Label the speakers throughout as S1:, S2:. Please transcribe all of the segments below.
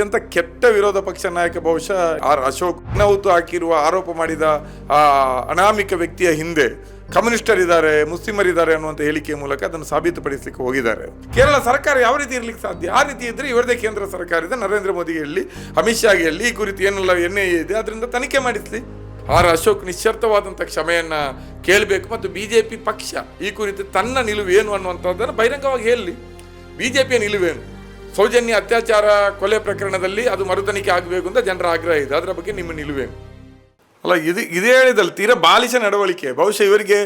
S1: ಅತ್ಯಂತ ಕೆಟ್ಟ ವಿರೋಧ ಪಕ್ಷ ನಾಯಕ ಬಹುಶಃ ಆರ್ ಅಶೋಕ್ ನೌತು ಹಾಕಿರುವ ಆರೋಪ ಮಾಡಿದ ಆ ಅನಾಮಿಕ ವ್ಯಕ್ತಿಯ ಹಿಂದೆ ಕಮ್ಯುನಿಸ್ಟರ್ ಕಮ್ಯುನಿಸ್ಟರಿದ್ದಾರೆ, ಮುಸ್ಲಿಮರಿದ್ದಾರೆ ಅನ್ನುವಂಥ ಹೇಳಿಕೆಯ ಮೂಲಕ ಅದನ್ನು ಸಾಬೀತುಪಡಿಸಲಿಕ್ಕೆ ಹೋಗಿದ್ದಾರೆ. ಕೇರಳ ಸರ್ಕಾರ ಯಾವ ರೀತಿ ಇರಲಿಕ್ಕೆ ಸಾಧ್ಯ? ಆ ರೀತಿ ಇದ್ರೆ ಇವರದೇ ಕೇಂದ್ರ ಸರ್ಕಾರ ಇದೆ. ನರೇಂದ್ರ ಮೋದಿ ಹೇಳಿ ಅಮಿತ್ ಶಾಗೆ ಹೇಳಿ ಈ ಕುರಿತು ಏನೆಲ್ಲ ಎನ್ ಇದೆ, ಅದರಿಂದ ತನಿಖೆ ಮಾಡಿಸಲಿ. ಆರ್ ಅಶೋಕ್ ನಿಶ್ಚರ್ಥವಾದಂಥ ಕ್ಷಮೆಯನ್ನ ಕೇಳಬೇಕು ಮತ್ತು ಬಿಜೆಪಿ ಪಕ್ಷ ಈ ಕುರಿತು ತನ್ನ ನಿಲುವು ಏನು ಅನ್ನುವಂಥದ್ದನ್ನು ಬಹಿರಂಗವಾಗಿ ಹೇಳಲಿ. ಬಿ ಜೆ ಪಿಯ ನಿಲುವೇನು? ಸೌಜನ್ಯ ಅತ್ಯಾಚಾರ ಕೊಲೆ ಪ್ರಕರಣದಲ್ಲಿ ಅದು ಮರುತನಿಕೆ ಆಗಬೇಕು ಅಂತ ಜನರ ಆಗ್ರಹ ಇದೆ. ಅದರ ಬಗ್ಗೆ ನಿಮ್ಮ ನಿಲುವೇನು ಅಲ್ಲ, ಇದು ಇದೇ ಹೇಳಿದಲ್ಲಿ ತೀರ ಬಾಲಿಶ ನಡವಳಿಕೆ. ಬಹುಶಃ ಇವರಿಗೆ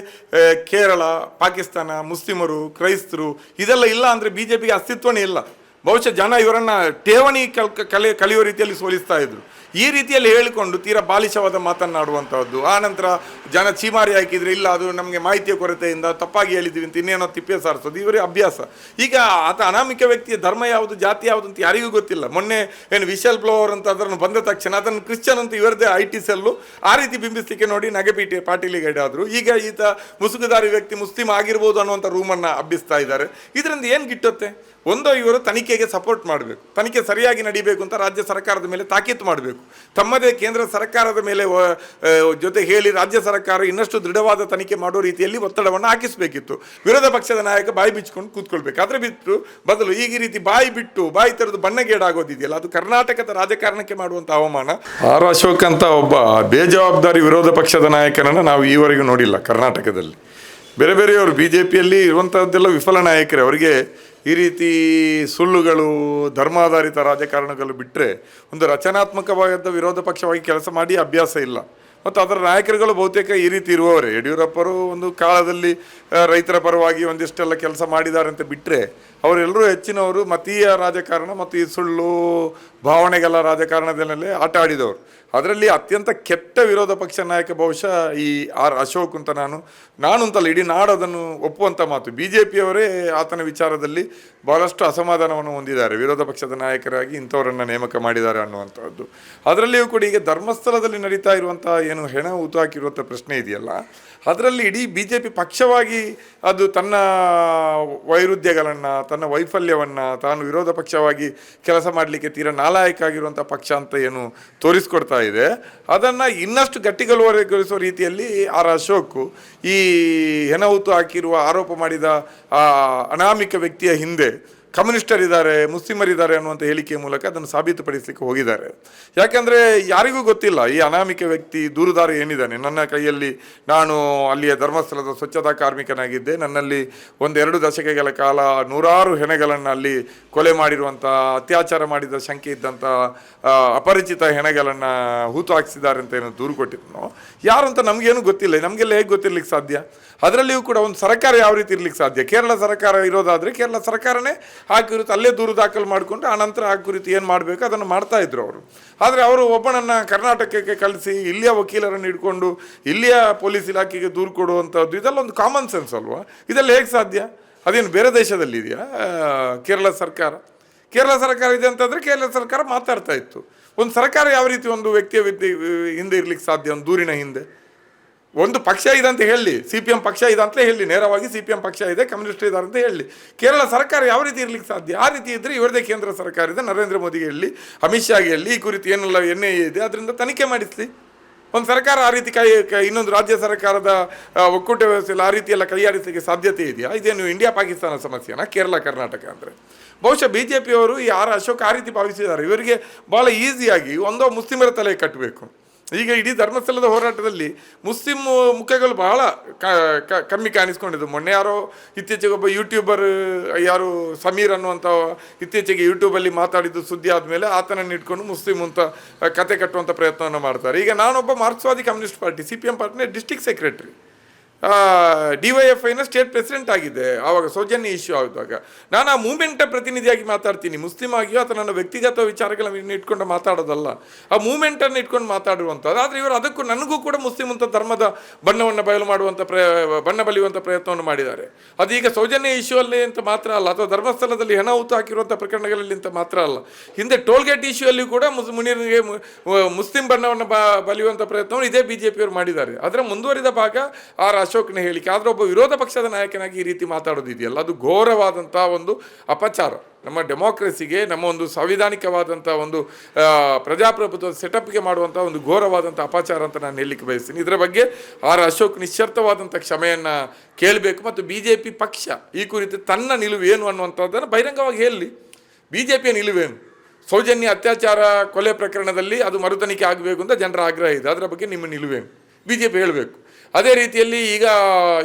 S1: ಕೇರಳ, ಪಾಕಿಸ್ತಾನ, ಮುಸ್ಲಿಮರು, ಕ್ರೈಸ್ತರು ಇದೆಲ್ಲ ಇಲ್ಲ ಅಂದರೆ ಬಿ ಜೆ ಪಿಗೆ ಅಸ್ತಿತ್ವನೇ ಇಲ್ಲ. ಬಹುಶಃ ಜನ ಇವರನ್ನ ಠೇವಣಿ ಕಲ್ ಕಲೆ, ಕಲಿಯುವ ರೀತಿಯಲ್ಲಿ ಸೋಲಿಸ್ತಾ ಇದ್ರು. ಈ ರೀತಿಯಲ್ಲಿ ಹೇಳಿಕೊಂಡು ತೀರಾ ಬಾಲಿಶವಾದ ಮಾತನ್ನಾಡುವಂಥದ್ದು ಆ ನಂತರ ಜನ ಚೀಮಾರಿ ಹಾಕಿದ್ರೆ ಇಲ್ಲ, ಅದು ನಮಗೆ ಮಾಹಿತಿಯ ಕೊರತೆಯಿಂದ ತಪ್ಪಾಗಿ ಹೇಳಿದ್ವಿ ಅಂತ ಇನ್ನೇನೋ ತಿಪ್ಪೆ ಸಾರಿಸೋದು. ಇವರೇ ಅಭ್ಯಾಸ. ಈಗ ಆತ ಅನಾಮಿಕ ವ್ಯಕ್ತಿಯ ಧರ್ಮ ಯಾವುದು, ಜಾತಿ ಯಾವುದು ಅಂತ ಯಾರಿಗೂ ಗೊತ್ತಿಲ್ಲ. ಮೊನ್ನೆ ಏನು ವಿಶಲ್ ಬ್ಲೋವರ್ ಅಂತ ಅದನ್ನು ಬಂದ ತಕ್ಷಣ ಅದನ್ನು ಕ್ರಿಶ್ಚಿಯನ್ ಅಂತ ಇವರದೇ ಐ ಟಿ ಸೆಲ್ಲು ಆ ರೀತಿ ಬಿಂಬಿಸಲಿಕ್ಕೆ ನೋಡಿ ನಗೆಪೀಟಿ ಪಾಟೀಲಿಗೆ ಆದ್ರು. ಈಗ ಈತ ಮುಸುಗುದಾರಿ ವ್ಯಕ್ತಿ ಮುಸ್ಲಿಂ ಆಗಿರ್ಬೋದು ಅನ್ನುವಂಥ ರೂಮನ್ನು ಹಬ್ಬಿಸ್ತಾ ಇದ್ದಾರೆ. ಇದರಿಂದ ಏನು ಗಿಟ್ಟುತ್ತೆ? ಒಂದು ಇವರು ತನಿಖೆಗೆ ಸಪೋರ್ಟ್ ಮಾಡಬೇಕು. ತನಿಖೆ ಸರಿಯಾಗಿ ನಡಿಬೇಕು ಅಂತ ರಾಜ್ಯ ಸರ್ಕಾರದ ಮೇಲೆ ತಾಕೀತು ಮಾಡಬೇಕು. ತಮ್ಮದೇ ಕೇಂದ್ರ ಸರ್ಕಾರದ ಮೇಲೆ ಜೊತೆ ಹೇಳಿ ರಾಜ್ಯ ಸರ್ಕಾರ ಇನ್ನಷ್ಟು ದೃಢವಾದ ತನಿಖೆ ಮಾಡೋ ರೀತಿಯಲ್ಲಿ ಒತ್ತಡವನ್ನು ಹಾಕಿಸಬೇಕಿತ್ತು. ವಿರೋಧ ಪಕ್ಷದ ನಾಯಕ ಬಾಯಿ ಬಿಚ್ಕೊಂಡು ಕೂತ್ಕೊಳ್ಬೇಕು. ಅದರ ಬಿಟ್ಟು ಬದಲು ಈಗ ರೀತಿ ಬಾಯಿ ಬಿಟ್ಟು ಬಾಯಿ ತೆರೆದು ಬಣ್ಣಗೇಡಾಗೋದಿದೆಯಲ್ಲ, ಅದು ಕರ್ನಾಟಕದ ರಾಜಕಾರಣಕ್ಕೆ ಮಾಡುವಂಥ ಅವಮಾನ? ಆರ್ ಅಶೋಕ್ ಅಂತ ಒಬ್ಬ ಬೇಜವಾಬ್ದಾರಿ ವಿರೋಧ ಪಕ್ಷದ ನಾಯಕನನ್ನು ನಾವು ಈವರೆಗೂ ನೋಡಿಲ್ಲ ಕರ್ನಾಟಕದಲ್ಲಿ. ಬೇರೆ ಬೇರೆಯವರು ಬಿ ಜೆ ಪಿಯಲ್ಲಿ ಇರುವಂಥದ್ದೆಲ್ಲ ವಿಫಲ ನಾಯಕರೇ, ಅವರಿಗೆ ಈ ರೀತಿ ಸುಳ್ಳುಗಳು, ಧರ್ಮಾಧಾರಿತ ರಾಜಕಾರಣಗಳು ಬಿಟ್ಟರೆ ಒಂದು ರಚನಾತ್ಮಕವಾದ ವಿರೋಧ ಪಕ್ಷವಾಗಿ ಕೆಲಸ ಮಾಡಿ ಅಭ್ಯಾಸ ಇಲ್ಲ. ಮತ್ತು ಅದರ ನಾಯಕರುಗಳು ಬಹುತೇಕ ಈ ರೀತಿ ಇರುವವರೇ. ಯಡಿಯೂರಪ್ಪರು ಒಂದು ಕಾಲದಲ್ಲಿ ರೈತರ ಪರವಾಗಿ ಒಂದಿಷ್ಟೆಲ್ಲ ಕೆಲಸ ಮಾಡಿದ್ದಾರೆ ಅಂತ ಬಿಟ್ಟರೆ ಅವರೆಲ್ಲರೂ ಹೆಚ್ಚಿನವರು ಮತೀಯ ರಾಜಕಾರಣ ಮತ್ತು ಈ ಸುಳ್ಳು ಭಾವನೆಗಳ ರಾಜಕಾರಣದಲ್ಲೇ ಆಟ ಆಡಿದವರು ಅದರಲ್ಲಿ ಅತ್ಯಂತ ಕೆಟ್ಟ ವಿರೋಧ ಪಕ್ಷ ನಾಯಕ ಬಹುಶಃ ಈ ಆರ್ ಅಶೋಕ್ ಅಂತ ನಾನು ನಾನು ಅಂತಲ್ಲ ಇಡೀ ನಾಡು ಅದನ್ನು ಒಪ್ಪುವಂಥ ಮಾತು. ಬಿ ಜೆ ಪಿಯವರೇ ಆತನ ವಿಚಾರದಲ್ಲಿ ಬಹಳಷ್ಟು ಅಸಮಾಧಾನವನ್ನು ಹೊಂದಿದ್ದಾರೆ. ವಿರೋಧ ಪಕ್ಷದ ನಾಯಕರಾಗಿ ಇಂಥವರನ್ನು ನೇಮಕ ಮಾಡಿದ್ದಾರೆ ಅನ್ನುವಂಥದ್ದು. ಅದರಲ್ಲಿಯೂ ಕೂಡ ಈಗ ಧರ್ಮಸ್ಥಳದಲ್ಲಿ ನಡೀತಾ ಇರುವಂಥ ಏನು ಹೆಣ ಹುತು ಹಾಕಿರುವಂಥ ಪ್ರಶ್ನೆ ಇದೆಯಲ್ಲ ಅದರಲ್ಲಿ ಇಡೀ ಬಿ ಜೆ ಪಿ ಪಕ್ಷವಾಗಿ ಅದು ತನ್ನ ವೈರುಧ್ಯಗಳನ್ನು, ತನ್ನ ವೈಫಲ್ಯವನ್ನು, ತಾನು ವಿರೋಧ ಪಕ್ಷವಾಗಿ ಕೆಲಸ ಮಾಡಲಿಕ್ಕೆ ತೀರ ನಾಲಾಯಕ ಆಗಿರುವಂಥ ಪಕ್ಷ ಅಂತ ಏನು ತೋರಿಸ್ಕೊಡ್ತಾ ಇದೆ. ಅದನ್ನು ಇನ್ನಷ್ಟು ಗಟ್ಟಿಗಲುವರೆಗೊಳಿಸುವ ರೀತಿಯಲ್ಲಿ ಆರ್ ಅಶೋಕ್ ಈ ಹೆಣಹುತು ಹಾಕಿರುವ ಆರೋಪ ಮಾಡಿದ ಆ ಅನಾಮಿಕ ವ್ಯಕ್ತಿಯ ಹಿಂದೆ ಕಮ್ಯುನಿಸ್ಟರಿದ್ದಾರೆ, ಮುಸ್ಲಿಮರಿದ್ದಾರೆ ಅನ್ನುವಂಥ ಹೇಳಿಕೆ ಮೂಲಕ ಅದನ್ನು ಸಾಬೀತುಪಡಿಸಲಿಕ್ಕೆ ಹೋಗಿದ್ದಾರೆ. ಯಾಕೆಂದರೆ ಯಾರಿಗೂ ಗೊತ್ತಿಲ್ಲ, ಈ ಅನಾಮಿಕ ವ್ಯಕ್ತಿ ದೂರುದಾರ ಏನಿದ್ದಾನೆ? ನನ್ನ ಕೈಯಲ್ಲಿ ನಾನು ಅಲ್ಲಿಯ ಧರ್ಮಸ್ಥಳದ ಸ್ವಚ್ಛತಾ ಕಾರ್ಮಿಕನಾಗಿದ್ದೆ. ನನ್ನಲ್ಲಿ ಒಂದೆರಡು ದಶಕಗಳ ಕಾಲ ನೂರಾರು ಹೆಣೆಗಳನ್ನು ಅಲ್ಲಿ ಕೊಲೆ ಮಾಡಿರುವಂಥ ಅತ್ಯಾಚಾರ ಮಾಡಿದ ಶಂಕೆ ಇದ್ದಂಥ ಅಪರಿಚಿತ ಹೆಣೆಗಳನ್ನು ಹೂತು ಹಾಕಿಸಿದ್ದಾರೆ ಅಂತ ಏನು ದೂರು ಕೊಟ್ಟಿದ್ನೋ? ಯಾರು ಅಂತ ನಮಗೇನು ಗೊತ್ತಿಲ್ಲ. ನಮಗೆಲ್ಲ ಹೇಗೆ ಗೊತ್ತಿರ್ಲಿಕ್ಕೆ ಸಾಧ್ಯ? ಅದರಲ್ಲಿಯೂ ಕೂಡ ಒಂದು ಸರ್ಕಾರ ಯಾವ ರೀತಿ ಇರ್ಲಿಕ್ಕೆ ಸಾಧ್ಯ? ಕೇರಳ ಸರ್ಕಾರ ಇರೋದಾದರೆ ಕೇರಳ ಸರ್ಕಾರನೇ ಆ ಕುರಿತು ಅಲ್ಲೇ ದೂರು ದಾಖಲು ಮಾಡಿಕೊಂಡು ಆನಂತರ ಆ ಕುರಿತು ಏನು ಮಾಡಬೇಕು ಅದನ್ನು ಮಾಡ್ತಾ ಇದ್ರು ಅವರು. ಆದರೆ ಅವರು ಒಬ್ಬನನ್ನು ಕರ್ನಾಟಕಕ್ಕೆ ಕಳಿಸಿ, ಇಲ್ಲಿಯ ವಕೀಲರನ್ನು ಇಟ್ಕೊಂಡು ಇಲ್ಲಿಯ ಪೊಲೀಸ್ ಇಲಾಖೆಗೆ ದೂರು ಕೊಡುವಂಥದ್ದು ಇದೆಲ್ಲ ಒಂದು ಕಾಮನ್ ಸೆನ್ಸ್ ಅಲ್ವಾ? ಇದೆಲ್ಲ ಹೇಗೆ ಸಾಧ್ಯ? ಅದೇನು ಬೇರೆ ದೇಶದಲ್ಲಿ ಇದೆಯಾ? ಕೇರಳ ಸರ್ಕಾರ? ಕೇರಳ ಸರ್ಕಾರ ಇದೆ ಅಂತಂದರೆ ಕೇರಳ ಸರ್ಕಾರ ಮಾತಾಡ್ತಾ ಇತ್ತು. ಒಂದು ಸರ್ಕಾರ ಯಾವ ರೀತಿ ಒಂದು ವ್ಯಕ್ತಿಯ ವಿದ್ಯೆ ಹಿಂದೆ ಇರ್ಲಿಕ್ಕೆ ಸಾಧ್ಯ? ಒಂದು ದೂರಿನ ಹಿಂದೆ? ಒಂದು ಪಕ್ಷ ಇದೆ ಅಂತ ಹೇಳಿ ಸಿ ಪಿ ಎಂ ಪಕ್ಷ ಇದೆ ಅಂತಲೇ ಹೇಳಿ, ನೇರವಾಗಿ ಸಿ ಪಿ ಎಂ ಪಕ್ಷ ಇದೆ, ಕಮ್ಯುನಿಸ್ಟ್ ಇದ್ದಾರೆ ಅಂತ ಹೇಳಿ. ಕೇರಳ ಸರ್ಕಾರ ಯಾವ ರೀತಿ ಇರ್ಲಿಕ್ಕೆ ಸಾಧ್ಯ? ಆ ರೀತಿ ಇದ್ದರೆ ಇವರದೇ ಕೇಂದ್ರ ಸರ್ಕಾರ ಇದೆ, ನರೇಂದ್ರ ಮೋದಿ ಹೇಳಿ, ಅಮಿತ್ ಶಾಗೆ ಹೇಳಿ, ಈ ಕುರಿತು ಏನೆಲ್ಲ ಎನ್ ಇದೆ, ಅದರಿಂದ ತನಿಖೆ ಮಾಡಿಸಲಿ. ಒಂದು ಸರ್ಕಾರ ಆ ರೀತಿ ಕೈ ಇನ್ನೊಂದು ರಾಜ್ಯ ಸರ್ಕಾರದ ಒಕ್ಕೂಟ ವ್ಯವಸ್ಥೆಯಲ್ಲಿ ಆ ರೀತಿ ಎಲ್ಲ ಕೈಯಾಡಿಸಲಿಕ್ಕೆ ಸಾಧ್ಯತೆ ಇದೆಯಾ? ಇದೇನು ಇಂಡಿಯಾ ಪಾಕಿಸ್ತಾನ ಸಮಸ್ಯೆನಾ, ಕೇರಳ ಕರ್ನಾಟಕ ಅಂದರೆ? ಬಹುಶಃ ಬಿ ಜೆ ಪಿಯವರು ಯಾರು ಅಶೋಕ್ ಆ ರೀತಿ ಭಾವಿಸಿದ್ದಾರೆ. ಇವರಿಗೆ ಭಾಳ ಈಸಿಯಾಗಿ ಒಂದೋ ಮುಸ್ಲಿಮರ ತಲೆ ಕಟ್ಟಬೇಕು. ಈಗ ಇಡೀ ಧರ್ಮಸ್ಥಳದ ಹೋರಾಟದಲ್ಲಿ ಮುಸ್ಲಿಂ ಮುಖಗಳು ಬಹಳ ಕಮ್ಮಿ ಕಾಣಿಸ್ಕೊಂಡಿದ್ದು. ಮೊನ್ನೆ ಯಾರೋ ಇತ್ತೀಚೆಗೆ ಒಬ್ಬ ಯೂಟ್ಯೂಬರ್ ಯಾರು ಸಮೀರ್ ಅನ್ನುವಂಥ ಇತ್ತೀಚೆಗೆ ಯೂಟ್ಯೂಬಲ್ಲಿ ಮಾತಾಡಿದ್ದು ಸುದ್ದಿ ಆದಮೇಲೆ ಆತನನ್ನು ಇಟ್ಕೊಂಡು ಮುಸ್ಲಿಂ ಅಂತ ಕತೆ ಕಟ್ಟುವಂಥ ಪ್ರಯತ್ನವನ್ನು ಮಾಡ್ತಾರೆ. ಈಗ ನಾನೊಬ್ಬ ಮಾರ್ಕ್ಸ್ವಾದಿ communist party, C P M ಪಾರ್ಟಿನ district secretary. D Y F ಐನ ಸ್ಟೇಟ್ ಪ್ರೆಸಿಡೆಂಟ್ ಆಗಿದೆ. ಆವಾಗ ಸೌಜನ್ಯ ಇಶ್ಯೂ ಆಗುವಾಗ. ನಾನು ಆ ಮೂಮೆಂಟ್ ಪ್ರತಿನಿಧಿಯಾಗಿ ಮಾತಾಡ್ತೀನಿ. ಮುಸ್ಲಿಂ ಆಗಿಯೋ ಅಥವಾ ನನ್ನ ವ್ಯಕ್ತಿಗತ ವಿಚಾರಗಳನ್ನು ಇಟ್ಕೊಂಡು ಮಾತಾಡೋದಲ್ಲ. ಆ ಮೂಮೆಂಟನ್ನು ಇಟ್ಕೊಂಡು ಮಾತಾಡುವಂಥದ್ದು. ಆದರೆ ಇವರು ಅದಕ್ಕೂ ನನಗೂ ಕೂಡ ಮುಸ್ಲಿಂ ಅಂತ ಧರ್ಮದ ಬಣ್ಣವನ್ನು ಬಯಲು ಮಾಡುವಂಥ ಪ್ರಯ, ಬಣ್ಣ ಬಲಿಯುವಂಥ ಪ್ರಯತ್ನವನ್ನು ಮಾಡಿದ್ದಾರೆ. ಅದು ಈಗ ಸೌಜನ್ಯ ಇಶ್ಯೂ ಅಲ್ಲಿ ಅಂತ ಮಾತ್ರ ಅಲ್ಲ, ಅಥವಾ ಧರ್ಮಸ್ಥಳದಲ್ಲಿ ಹೆಣ ಊತು ಹಾಕಿರುವಂಥ ಪ್ರಕರಣಗಳಲ್ಲಿ ಅಂತ ಮಾತ್ರ ಅಲ್ಲ. ಹಿಂದೆ ಟೋಲ್ಗೇಟ್ ಇಶ್ಯೂ ಅಲ್ಲಿ ಕೂಡ ಮುಸ್, ಮುನಿಯರಿಗೆ ಮು- ಮುಸ್ಲಿಂ ಬಣ್ಣವನ್ನು ಬಲಿಯುವಂಥ ಪ್ರಯತ್ನವನ್ನು ಇದೇ ಬಿ ಜೆ ಮಾಡಿದ್ದಾರೆ. ಅದರ ಮುಂದುವರಿದ ಭಾಗ ಆರ್ ಅಶೋಕ್ನ ಹೇಳಿಕೆ. ಆದರೆ ಒಬ್ಬ ವಿರೋಧ ಪಕ್ಷದ ನಾಯಕನಾಗಿ ಈ ರೀತಿ ಮಾತಾಡೋದಿದೆಯಲ್ಲ? ಅದು ಘೋರವಾದಂಥ ಒಂದು ಅಪಚಾರ. ನಮ್ಮ ಡೆಮೋಕ್ರಸಿಗೆ, ನಮ್ಮ ಒಂದು ಸಾಂವಿಧಾನಿಕವಾದಂಥ ಒಂದು ಪ್ರಜಾಪ್ರಭುತ್ವ ಸೆಟಪ್ಗೆ ಮಾಡುವಂಥ ಒಂದು ಘೋರವಾದಂಥ ಅಪಚಾರ ಅಂತ ನಾನು ಹೇಳಲಿಕ್ಕೆ ಬಯಸ್ತೀನಿ. ಇದರ ಬಗ್ಗೆ ಆರ್ ಅಶೋಕ್ ನಿಶ್ಚರ್ಥವಾದಂಥ ಕ್ಷಮೆಯನ್ನು ಕೇಳಬೇಕು ಮತ್ತು ಬಿ ಜೆ ಪಿ ಪಕ್ಷ ಈ ಕುರಿತು ತನ್ನ ನಿಲುವು ಏನು ಅನ್ನುವಂಥದ್ದನ್ನು ಬಹಿರಂಗವಾಗಿ ಹೇಳಲಿ. ಬಿ ಜೆ ಪಿಯ ನಿಲುವೇನು ಸೌಜನ್ಯ ಅತ್ಯಾಚಾರ ಕೊಲೆ ಪ್ರಕರಣದಲ್ಲಿ ಅದು ಮರುತನಿಖೆ ಆಗಬೇಕು ಅಂತ ಜನರ ಆಗ್ರಹ ಇದೆ. ಅದರ ಬಗ್ಗೆ ನಿಮ್ಮ ನಿಲುವೇನು ಬಿ ಜೆ ಪಿ ಹೇಳಬೇಕು. ಅದೇ ರೀತಿಯಲ್ಲಿ ಈಗ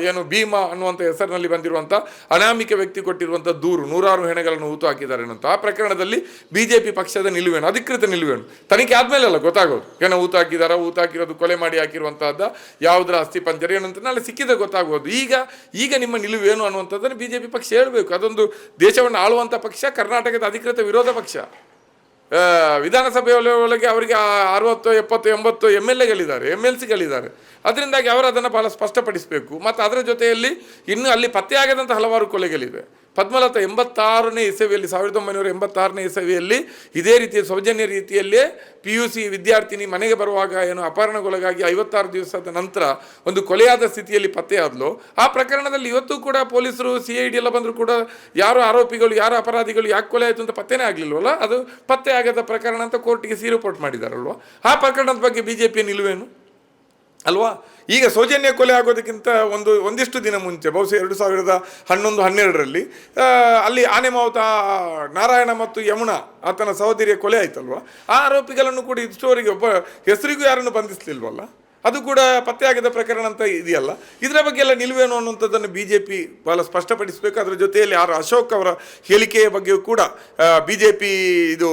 S1: ಏನು ಭೀಮಾ ಅನ್ನುವಂಥ ಹೆಸರಿನಲ್ಲಿ ಬಂದಿರುವಂಥ ಅನಾಮಿಕ ವ್ಯಕ್ತಿ ಕೊಟ್ಟಿರುವಂಥ ದೂರು, ನೂರಾರು ಹೆಣೆಗಳನ್ನು ಹೂತು ಹಾಕಿದ್ದಾರೆ ಅಂತ ಆ ಪ್ರಕರಣದಲ್ಲಿ ಬಿ ಜೆ ಪಿ ಪಕ್ಷದ ನಿಲುವೇನು, ಅಧಿಕೃತ ನಿಲುವೇನು? ತನಿಖೆ ಆದಮೇಲೆ ಅಲ್ಲ ಗೊತ್ತಾಗೋದು. ಏನೋ ಹೂತು ಹಾಕಿದಾರ, ಹೂತು ಹಾಕಿರೋದು, ಕೊಲೆ ಮಾಡಿ ಹಾಕಿರುವಂಥದ್ದು ಯಾವುದರ ಅಸ್ಥಿ ಪಂಜರ ಏನು ಅಂತ ನಾಳೆ ಸಿಕ್ಕಿದ ಗೊತ್ತಾಗೋದು. ಈಗ ಈಗ ನಿಮ್ಮ ನಿಲುವೇನು ಅನ್ನುವಂಥದ್ದನ್ನು ಬಿ ಜೆ ಪಿ ಪಕ್ಷ ಹೇಳಬೇಕು. ಅದೊಂದು ದೇಶವನ್ನು ಆಳುವಂಥ ಪಕ್ಷ, ಕರ್ನಾಟಕದ ಅಧಿಕೃತ ವಿರೋಧ ಪಕ್ಷ. ವಿಧಾನಸಭೆ ಒಳ- ಒಳಗೆ ಅವರಿಗೆ ಅರವತ್ತು, ಎಪ್ಪತ್ತು, ಎಂಬತ್ತು ಎಂ ಎಲ್ ಎಗಳಿದ್ದಾರೆ, ಎಂ ಎಲ್ ಸಿಗಳಿದ್ದಾರೆ. ಅದರಿಂದಾಗಿ ಅವರು ಅದನ್ನು ಬಹಳ ಸ್ಪಷ್ಟಪಡಿಸಬೇಕು. ಮತ್ತು ಅದರ ಜೊತೆಯಲ್ಲಿ ಇನ್ನೂ ಅಲ್ಲಿ ಪತ್ತೆಯಾಗದಂಥ ಹಲವಾರು ಕೊಲೆಗಳಿವೆ. ಪದ್ಮಲತಾ ಎಂಬತ್ತಾರನೇ ಇಸವಿಯಲ್ಲಿ ಸಾವಿರದ ಒಂಬೈನೂರ ಎಂಬತ್ತಾರನೇ ಇಸವಿಯಲ್ಲಿ ಇದೇ ರೀತಿಯ ಸೌಜನ್ಯ ರೀತಿಯಲ್ಲೇ ಪಿ ಯು ಸಿ ವಿದ್ಯಾರ್ಥಿನಿ ಮನೆಗೆ ಬರುವಾಗ ಏನು ಅಪಹರಣಗೊಳಗಾಗಿ ಐವತ್ತಾರು ದಿವಸದ ನಂತರ ಒಂದು ಕೊಲೆಯಾದ ಸ್ಥಿತಿಯಲ್ಲಿ ಪತ್ತೆಯಾದ್ಲು ಆ ಪ್ರಕರಣದಲ್ಲಿ ಇವತ್ತು ಕೂಡ ಪೊಲೀಸರು ಸಿ ಐ ಡಿ ಎಲ್ಲ ಬಂದರೂ ಕೂಡ ಯಾರು ಆರೋಪಿಗಳು, ಯಾರು ಅಪರಾಧಿಗಳು, ಯಾಕೆ ಕೊಲೆ ಆಯಿತು ಅಂತ ಪತ್ತೆನೇ ಆಗಲಿಲ್ವಲ್ಲ? ಅದು ಪತ್ತೆ ಆಗದ ಪ್ರಕರಣ ಅಂತ ಕೋರ್ಟಿಗೆ ಸಿ ರಿಪೋರ್ಟ್ ಮಾಡಿದಾರಲ್ವ? ಆ ಪ್ರಕರಣದ ಬಗ್ಗೆ ಬಿ ಜೆ ಪಿ ನಿಲುವೇನು? ಅಲ್ವಾ? ಈಗ ಸೌಜನ್ಯ ಕೊಲೆ ಆಗೋದಕ್ಕಿಂತ ಒಂದು, ಒಂದಿಷ್ಟು ದಿನ ಮುಂಚೆ, ಬಹುಶಃ ಎರಡು ಸಾವಿರದ ಹನ್ನೊಂದು, ಹನ್ನೆರಡರಲ್ಲಿ ಅಲ್ಲಿ ಆನೆ ಮಾವುತ ನಾರಾಯಣ ಮತ್ತು ಯಮುನಾ, ಆತನ ಸಹೋದರಿಯ ಕೊಲೆ ಆಯ್ತಲ್ವಾ? ಆ ಆರೋಪಿಗಳನ್ನು ಕೂಡ ಇಷ್ಟೋರಿಗೆ ಒಬ್ಬ ಹೆಸರಿಗೂ ಯಾರನ್ನು ಬಂಧಿಸಲಿಲ್ವಲ್ಲ? ಅದು ಕೂಡ ಪತ್ತೆಯಾಗದ ಪ್ರಕರಣ ಅಂತ ಇದೆಯಲ್ಲ. ಇದರ ಬಗ್ಗೆ ಎಲ್ಲ ನಿಲುವೇನು ಅನ್ನುವಂಥದ್ದನ್ನು ಬಿ ಜೆ ಪಿ ಭಾಳ ಸ್ಪಷ್ಟಪಡಿಸಬೇಕು. ಅದರ ಜೊತೆಯಲ್ಲಿ ಆರ್ ಅಶೋಕ್ ಅವರ ಹೇಳಿಕೆಯ ಬಗ್ಗೆಯೂ ಕೂಡ ಬಿ ಜೆ ಪಿ ಇದು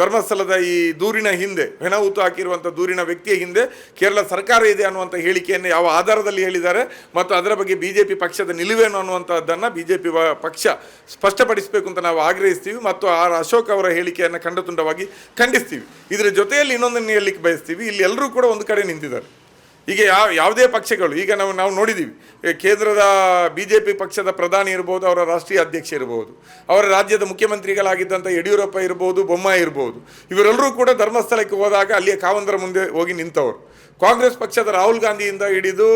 S1: ಧರ್ಮಸ್ಥಳದ ಈ ದೂರಿನ ಹಿಂದೆ, ಹೆಣಹುತು ಹಾಕಿರುವಂಥ ದೂರಿನ ವ್ಯಕ್ತಿಯ ಹಿಂದೆ ಕೇರಳ ಸರ್ಕಾರ ಇದೆ ಅನ್ನುವಂಥ ಹೇಳಿಕೆಯನ್ನು ಯಾವ ಆಧಾರದಲ್ಲಿ ಹೇಳಿದ್ದಾರೆ ಮತ್ತು ಅದರ ಬಗ್ಗೆ ಬಿ ಜೆ ಪಿ ಪಕ್ಷದ ನಿಲುವೇನು ಅನ್ನುವಂಥದ್ದನ್ನು ಬಿ ಜೆ ಪಿ ಪಕ್ಷ ಸ್ಪಷ್ಟಪಡಿಸಬೇಕು ಅಂತ ನಾವು ಆಗ್ರಹಿಸ್ತೀವಿ ಮತ್ತು ಆರ್ ಅಶೋಕ್ ಅವರ ಹೇಳಿಕೆಯನ್ನು ಖಂಡತುಂಡವಾಗಿ ಖಂಡಿಸ್ತೀವಿ. ಇದರ ಜೊತೆಯಲ್ಲಿ ಇನ್ನೊಂದನ್ನು ಹೇಳಲಿಕ್ಕೆ ಬಯಸ್ತೀವಿ. ಇಲ್ಲಿ ಎಲ್ಲರೂ ಕೂಡ ಒಂದು ಕಡೆ ನಿಂತಿದ್ದಾರೆ. ಈಗ ಯಾವ, ಯಾವುದೇ ಪಕ್ಷಗಳು, ಈಗ ನಾವು ನಾವು ನೋಡಿದ್ದೀವಿ ಕೇಂದ್ರದ ಬಿ ಜೆ ಪಿ ಪಕ್ಷದ ಪ್ರಧಾನಿ ಇರ್ಬೋದು, ಅವರ ರಾಷ್ಟ್ರೀಯ ಅಧ್ಯಕ್ಷ ಇರ್ಬೋದು, ಅವರ ರಾಜ್ಯದ ಮುಖ್ಯಮಂತ್ರಿಗಳಾಗಿದ್ದಂಥ ಯಡಿಯೂರಪ್ಪ ಇರ್ಬೋದು, ಬೊಮ್ಮಾಯಿ ಇರ್ಬೋದು, ಇವರೆಲ್ಲರೂ ಕೂಡ ಧರ್ಮಸ್ಥಳಕ್ಕೆ ಹೋದಾಗ ಅಲ್ಲಿಯ ಕಾವಂದರ ಮುಂದೆ ಹೋಗಿ ನಿಂತವರು. ಕಾಂಗ್ರೆಸ್ ಪಕ್ಷದ ರಾಹುಲ್ ಗಾಂಧಿಯಿಂದ ಹಿಡಿದು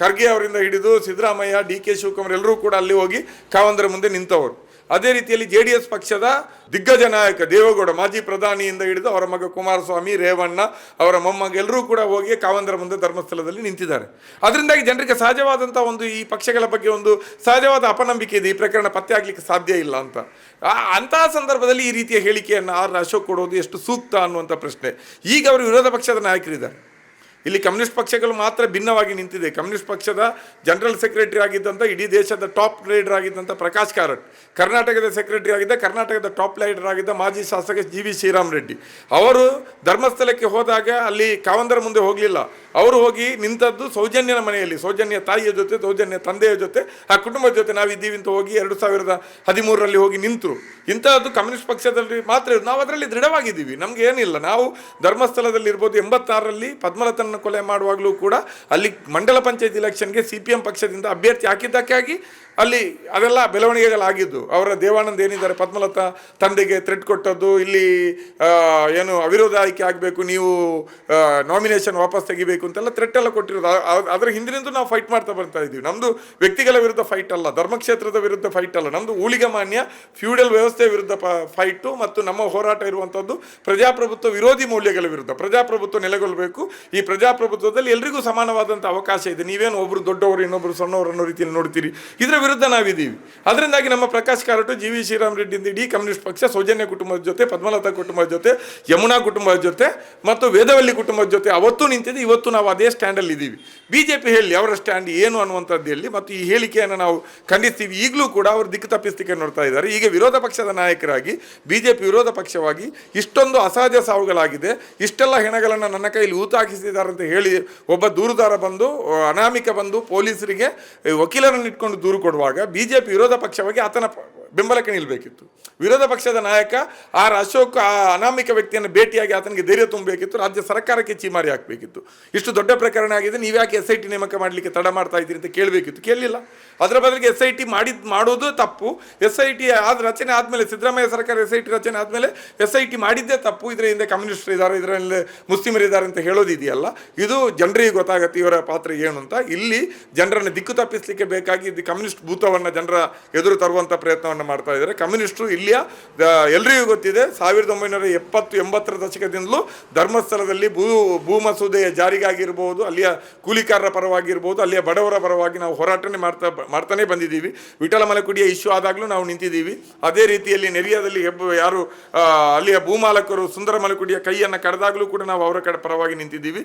S1: ಖರ್ಗೆ ಅವರಿಂದ ಹಿಡಿದು, ಸಿದ್ದರಾಮಯ್ಯ, ಡಿ ಕೆ ಶಿವಕುಮಾರ್ ಎಲ್ಲರೂ ಕೂಡ ಅಲ್ಲಿ ಹೋಗಿ ಕಾವಂದರ ಮುಂದೆ ನಿಂತವರು. ಅದೇ ರೀತಿಯಲ್ಲಿ ಜೆ ಡಿ ಎಸ್ ಪಕ್ಷದ ದಿಗ್ಗಜ ನಾಯಕ ದೇವೇಗೌಡ ಮಾಜಿ ಪ್ರಧಾನಿಯಿಂದ ಹಿಡಿದು ಅವರ ಮಗ ಕುಮಾರಸ್ವಾಮಿ, ರೇವಣ್ಣ, ಅವರ ಮೊಮ್ಮಗ ಎಲ್ಲರೂ ಕೂಡ ಹೋಗಿ ಕಾವಂದರ ಮುಂದೆ ಧರ್ಮಸ್ಥಳದಲ್ಲಿ ನಿಂತಿದ್ದಾರೆ. ಅದರಿಂದಾಗಿ ಜನರಿಗೆ ಸಹಜವಾದಂಥ ಒಂದು ಈ ಪಕ್ಷಗಳ ಬಗ್ಗೆ ಒಂದು ಸಹಜವಾದ ಅಪನಂಬಿಕೆ ಇದೆ. ಈ ಪ್ರಕರಣ ಪತ್ತೆ ಆಗಲಿಕ್ಕೆ ಸಾಧ್ಯ ಇಲ್ಲ ಅಂತ. ಅಂತಹ ಸಂದರ್ಭದಲ್ಲಿ ಈ ರೀತಿಯ ಹೇಳಿಕೆಯನ್ನು ಆರ್ ಅಶೋಕ್ ಕೊಡೋದು ಎಷ್ಟು ಸೂಕ್ತ ಅನ್ನುವಂಥ ಪ್ರಶ್ನೆ. ಈಗ ಅವರು ವಿರೋಧ ಪಕ್ಷದ ನಾಯಕರಿದ್ದಾರೆ. ಇಲ್ಲಿ ಕಮ್ಯುನಿಸ್ಟ್ ಪಕ್ಷಗಳು ಮಾತ್ರ ಭಿನ್ನವಾಗಿ ನಿಂತಿದೆ. ಕಮ್ಯುನಿಸ್ಟ್ ಪಕ್ಷದ ಜನರಲ್ ಸೆಕ್ರೆಟರಿ ಆಗಿದ್ದಂಥ ಇಡೀ ದೇಶದ ಟಾಪ್ ಲೀಡರ್ ಆಗಿದ್ದಂಥ ಪ್ರಕಾಶ್ ಕಾರಟ್, ಕರ್ನಾಟಕದ ಸೆಕ್ರೆಟರಿ ಆಗಿದ್ದ, ಕರ್ನಾಟಕದ ಟಾಪ್ ಲೀಡರ್ ಆಗಿದ್ದ ಮಾಜಿ ಶಾಸಕ ಜಿ ವಿ ಶ್ರೀರಾಮ್ ರೆಡ್ಡಿ. ಅವರು ಧರ್ಮಸ್ಥಳಕ್ಕೆ ಹೋದಾಗ ಅಲ್ಲಿ ಕಾವಂದರ ಮುಂದೆ ಹೋಗಲಿಲ್ಲ. ಅವರು ಹೋಗಿ ನಿಂತದ್ದು ಸೌಜನ್ಯನ ಮನೆಯಲ್ಲಿ, ಸೌಜನ್ಯ ತಾಯಿಯ ಜೊತೆ, ಸೌಜನ್ಯ ತಂದೆಯ ಜೊತೆ. ಆ ಕುಟುಂಬದ ಜೊತೆ ನಾವಿದ್ದೀವಿ ಅಂತ ಹೋಗಿ ಎರಡು ಸಾವಿರದ ಹದಿಮೂರರಲ್ಲಿ ಹೋಗಿ ನಿಂತರು. ಇಂಥದ್ದು ಕಮ್ಯುನಿಸ್ಟ್ ಪಕ್ಷದಲ್ಲಿ ಮಾತ್ರ. ನಾವು ಅದರಲ್ಲಿ ದೃಢವಾಗಿದ್ದೀವಿ. ನಮ್ಗೆ ಏನಿಲ್ಲ. ನಾವು ಧರ್ಮಸ್ಥಳದಲ್ಲಿ ಇರ್ಬೋದು, ಎಂಬತ್ತಾರರಲ್ಲಿ ಪದ್ಮಲತನ ಕೊಲೆ ಮಾಡುವಾಗಲೂ ಕೂಡ ಅಲ್ಲಿ ಮಂಡಲ ಪಂಚಾಯತ್ ಇಲೆಕ್ಷನ್ಗೆ ಸಿ ಪಿ ಎಂ ಪಕ್ಷದಿಂದ ಅಭ್ಯರ್ಥಿ ಹಾಕಿದ್ದಕ್ಕಾಗಿ ಅಲ್ಲಿ ಅದೆಲ್ಲ ಬೆಳವಣಿಗೆಗಳಾಗಿದ್ದು. ಅವರ ದೇವಾನಂದ್ ಏನಿದ್ದಾರೆ, ಪದ್ಮಲತಾ ತಂದೆಗೆ ಥ್ರೆಟ್ ಕೊಟ್ಟದ್ದು, ಇಲ್ಲಿ ಏನು ಅವಿರೋಧ ಆಯ್ಕೆ ಆಗಬೇಕು, ನೀವು ನಾಮಿನೇಷನ್ ವಾಪಸ್ ತೆಗಿಬೇಕು ಅಂತೆಲ್ಲ ಥ್ರೆಟ್ ಎಲ್ಲ ಕೊಟ್ಟಿರೋದು. ಅದರ ಹಿಂದಿನಿಂದ ನಾವು ಫೈಟ್ ಮಾಡ್ತಾ ಬರ್ತಾ ಇದ್ದೀವಿ. ನಮ್ಮದು ವ್ಯಕ್ತಿಗಳ ವಿರುದ್ಧ ಫೈಟ್ ಅಲ್ಲ, ಧರ್ಮಕ್ಷೇತ್ರದ ವಿರುದ್ಧ ಫೈಟ್ ಅಲ್ಲ. ನಮ್ಮದು ಊಳಿಗಮಾನ್ಯ ಫ್ಯೂಡಲ್ ವ್ಯವಸ್ಥೆ ವಿರುದ್ಧ ಫೈಟು ಮತ್ತು ನಮ್ಮ ಹೋರಾಟ ಇರುವಂಥದ್ದು ಪ್ರಜಾಪ್ರಭುತ್ವ ವಿರೋಧಿ ಮೌಲ್ಯಗಳ ವಿರುದ್ಧ. ಪ್ರಜಾಪ್ರಭುತ್ವ ನೆಲೆಗೊಳ್ಳಬೇಕು ಈ ಪ್ರಜಾಪ್ರಭುತ್ವದಲ್ಲಿ ಎಲ್ರಿಗೂ ಸಮಾನವಾದಂಥ ಅವಕಾಶ ಇದೆ. ನೀವೇನು ಒಬ್ಬರು ದೊಡ್ಡವರು ಇನ್ನೊಬ್ಬರು ಸಣ್ಣವರು ಅನ್ನೋ ರೀತಿಯಲ್ಲಿ ನೋಡ್ತೀರಿ. ಇದರ ವಿರುದ್ಧ ನಾವಿದ್ದೀವಿ. ಅದರಿಂದಾಗಿ ನಮ್ಮ ಪ್ರಕಾಶ್ ಕಾರಟು, ಜಿ ವಿ ಶ್ರೀರಾಮ್ ರೆಡ್ಡಿಯಿಂದ ಇಡೀ ಕಮ್ಯುನಿಸ್ಟ್ ಪಕ್ಷ, ಸೌಜನ್ಯ ಕುಟುಂಬದ ಜೊತೆ, ಪದ್ಮಲತಾ ಕುಟುಂಬದ ಜೊತೆ, ಯಮುನಾ ಕುಟುಂಬದ ಜೊತೆ ಮತ್ತು ವೇದವಲ್ಲಿ ಕುಟುಂಬದ ಜೊತೆ ಅವತ್ತು ನಿಂತಿದ್ದು ಇವತ್ತು ನಾವು ಅದೇ ಸ್ಟ್ಯಾಂಡಲ್ಲಿ ಇದ್ದೀವಿ. ಬಿ ಜೆ ಪಿ ಹೇಳಿ ಅವರ ಸ್ಟ್ಯಾಂಡ್ ಏನು ಅನ್ನುವಂಥದ್ದು ಹೇಳಿ ಮತ್ತು ಈ ಹೇಳಿಕೆಯನ್ನು ನಾವು ಖಂಡಿಸ್ತೀವಿ. ಈಗಲೂ ಕೂಡ ಅವರು ದಿಕ್ಕು ತಪ್ಪಿಸ್ತಿಕೆ ನೋಡ್ತಾ ಇದ್ದಾರೆ. ಈಗ ವಿರೋಧ ಪಕ್ಷದ ನಾಯಕರಾಗಿ ಬಿ ಜೆ ಪಿ ವಿರೋಧ ಪಕ್ಷವಾಗಿ ಇಷ್ಟೊಂದು ಅಸಹಜ ಸಾವುಗಳಾಗಿದೆ. ಇಷ್ಟೆಲ್ಲ ಹೆಣಗಳನ್ನು ನನ್ನ ಕೈಲಿ ಊತಾಕಿಸಿದ್ದಾರೆ ಅಂತ ಹೇಳಿ ಒಬ್ಬ ದೂರುದಾರ ಬಂದು, ಅನಾಮಿಕ ಬಂದು ಪೊಲೀಸರಿಗೆ, ವಕೀಲರನ್ನು ಇಟ್ಕೊಂಡು ದೂರು ಕೊಡುವಾಗ ಬಿ ಜೆ ಪಿ ವಿರೋಧ ಪಕ್ಷವಾಗಿ ಆತನ ಬೆಂಬಲಕ್ಕೆ ನಿಲ್ಲಬೇಕಿತ್ತು ವಿರೋಧ ಪಕ್ಷದ ನಾಯಕ ಆರ್ ಅಶೋಕ್, ಆ ಅನಾಮಿಕ ವ್ಯಕ್ತಿಯನ್ನು ಭೇಟಿಯಾಗಿ ಆತನಿಗೆ ಧೈರ್ಯ ತುಂಬಬೇಕಿತ್ತು, ರಾಜ್ಯ ಸರ್ಕಾರಕ್ಕೆ ಚೀಮಾರಿ ಹಾಕಬೇಕಿತ್ತು. ಇಷ್ಟು ದೊಡ್ಡ ಪ್ರಕರಣ ಆಗಿದೆ ನೀವ್ಯಾಕೆ ಎಸ್ ಐ ಟಿ ನೇಮಕ ಮಾಡಲಿಕ್ಕೆ ತಡ ಮಾಡ್ತಾ ಇದ್ದೀರಿ ಅಂತ ಕೇಳಬೇಕಿತ್ತು. ಕೇಳಲಿಲ್ಲ ಅದರ ಬದಲಿಗೆ ಎಸ್ ಐ ಟಿ ಮಾಡಿದ್ ಮಾಡೋದು ತಪ್ಪು. ಎಸ್ ಐ ಟಿ ಆದ ರಚನೆ ಆದಮೇಲೆ, ಸಿದ್ದರಾಮಯ್ಯ ಸರ್ಕಾರ ಎಸ್ ಐ ಟಿ ರಚನೆ ಆದಮೇಲೆ ಎಸ್ ಐ ಟಿ ಮಾಡಿದ್ದೇ ತಪ್ಪು. ಇದರ ಹಿಂದೆ ಕಮ್ಯುನಿಸ್ಟರು ಇದ್ದಾರೆ, ಇದರಲ್ಲಿ ಮುಸ್ಲಿಮರಿದ್ದಾರೆ ಅಂತ ಹೇಳೋದಿದೆಯಲ್ಲ. ಇದು ಜನರಿಗೆ ಗೊತ್ತಾಗುತ್ತೆ, ಇವರ ಪಾತ್ರ ಏನು ಅಂತ. ಇಲ್ಲಿ ಜನರನ್ನು ದಿಕ್ಕು ತಪ್ಪಿಸಲಿಕ್ಕೆ ಬೇಕಾಗಿ ಕಮ್ಯುನಿಸ್ಟ್ ಭೂತವನ್ನು ಜನರ ಎದುರು ತರುವಂಥ ಪ್ರಯತ್ನವನ್ನು ಪ್ರಚಾರವನ್ನು ಮಾಡ್ತಾ ಇದ್ದಾರೆ. ಕಮ್ಯುನಿಸ್ಟು ಇಲ್ಲಿಯ ಎಲ್ಲರಿಗೂ ಗೊತ್ತಿದೆ, ಸಾವಿರದ ಒಂಬೈನೂರ ಎಪ್ಪತ್ತು, ಎಂಬತ್ತರ ದಶಕದಿಂದಲೂ ಧರ್ಮಸ್ಥಳದಲ್ಲಿ ಭೂ ಭೂ ಮಸೂದೆಯ ಜಾರಿಗಾಗಿರ್ಬೋದು, ಅಲ್ಲಿಯ ಕೂಲಿಕಾರರ ಪರವಾಗಿರ್ಬೋದು, ಅಲ್ಲಿಯ ಬಡವರ ಪರವಾಗಿ ನಾವು ಹೋರಾಟನೇ ಮಾಡ್ತಾ, ಮಾಡ್ತಾನೆ ಬಂದಿದ್ದೀವಿ. ವಿಠಲ ಮಲಕುಡಿಯ ಇಶ್ಯೂ ಆದಾಗಲೂ ನಾವು ನಿಂತಿದ್ದೀವಿ. ಅದೇ ರೀತಿಯಲ್ಲಿ ನೆರಿಯಾದಲ್ಲಿ ಯಾರು ಅಲ್ಲಿಯ ಭೂಮಾಲಕರು ಸುಂದರ ಮಲಕುಡಿಯ ಕೈಯನ್ನು ಕಡ್ದಾಗಲೂ ಕೂಡ ನಾವು ಅವರ ಕಡೆ ಪರವಾಗಿ ನಿಂತಿದ್ದೀವಿ.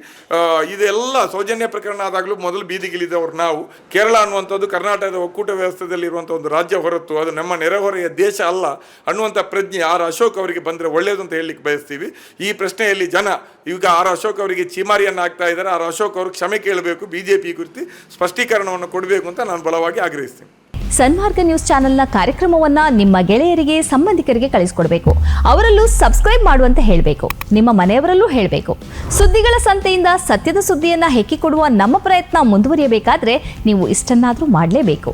S1: ಇದೆಲ್ಲ ಸೌಜನ್ಯ ಪ್ರಕರಣ ಆದಾಗಲೂ ಮೊದಲು ಬೀದಿಗಿಳಿದವರು ನಾವು. ಕೇರಳ ಅನ್ನುವಂಥದ್ದು ಕರ್ನಾಟಕದ ಒಕ್ಕೂಟ ವ್ಯವಸ್ಥೆಯಲ್ಲಿ ಇರುವಂಥ ಒಂದು ರಾಜ್ಯ ಹೊರತು, ಅದು ನಮ್ಮ ನೆರೆಹೊರೆಯ ದೇಶ ಅಲ್ಲ ಅನ್ನುವಂಥ ಪ್ರಜ್ಞೆ ಆರ್ ಅಶೋಕ್ ಅವರಿಗೆ ಬಂದರೆ ಒಳ್ಳೆಯದು ಅಂತ ಹೇಳಲಿಕ್ಕೆ ಬಯಸ್ತೀವಿ. ಈ ಪ್ರಶ್ನೆಯಲ್ಲಿ ಜನ, ಈಗ ಆರ್ ಅಶೋಕ್ ಅವರಿಗೆ ಚೀಮಾರಿಯನ್ನು ಆಗ್ತಾ ಇದ್ದಾರೆ. ಆರ್ ಅಶೋಕ್ ಅವರು ಕ್ಷಮೆ ಕೇಳಬೇಕು ಬಿ ಜೆ ಪಿ ಕುರಿತು ಸ್ಪಷ್ಟೀಕರಣವನ್ನು ಕೊಡಬೇಕು ಅಂತ ನಾನು ಬಲವಾಗಿ ಆಗ್ರಹಿಸ್ತೀನಿ.
S2: ಸನ್ಮಾರ್ಗ ನ್ಯೂಸ್ ಚಾನೆಲ್ನ ಕಾರ್ಯಕ್ರಮವನ್ನ ನಿಮ್ಮ ಗೆಳೆಯರಿಗೆ, ಸಂಬಂಧಿಕರಿಗೆ ಕಳಿಸಿಕೊಡಬೇಕು. ಅವರಲ್ಲೂ ಸಬ್ಸ್ಕ್ರೈಬ್ ಮಾಡುವಂತೆ ಹೇಳಬೇಕು. ನಿಮ್ಮ ಮನೆಯವರಲ್ಲೂ ಹೇಳಬೇಕು. ಸುದ್ದಿಗಳ ಸಂತೆಯಿಂದ ಸತ್ಯದ ಸುದ್ದಿಯನ್ನ ಹೆಕ್ಕಿಕೊಡುವ ನಮ್ಮ ಪ್ರಯತ್ನ ಮುಂದುವರಿಯಬೇಕಾದ್ರೆ ನೀವು ಇಷ್ಟನ್ನಾದರೂ ಮಾಡಲೇಬೇಕು.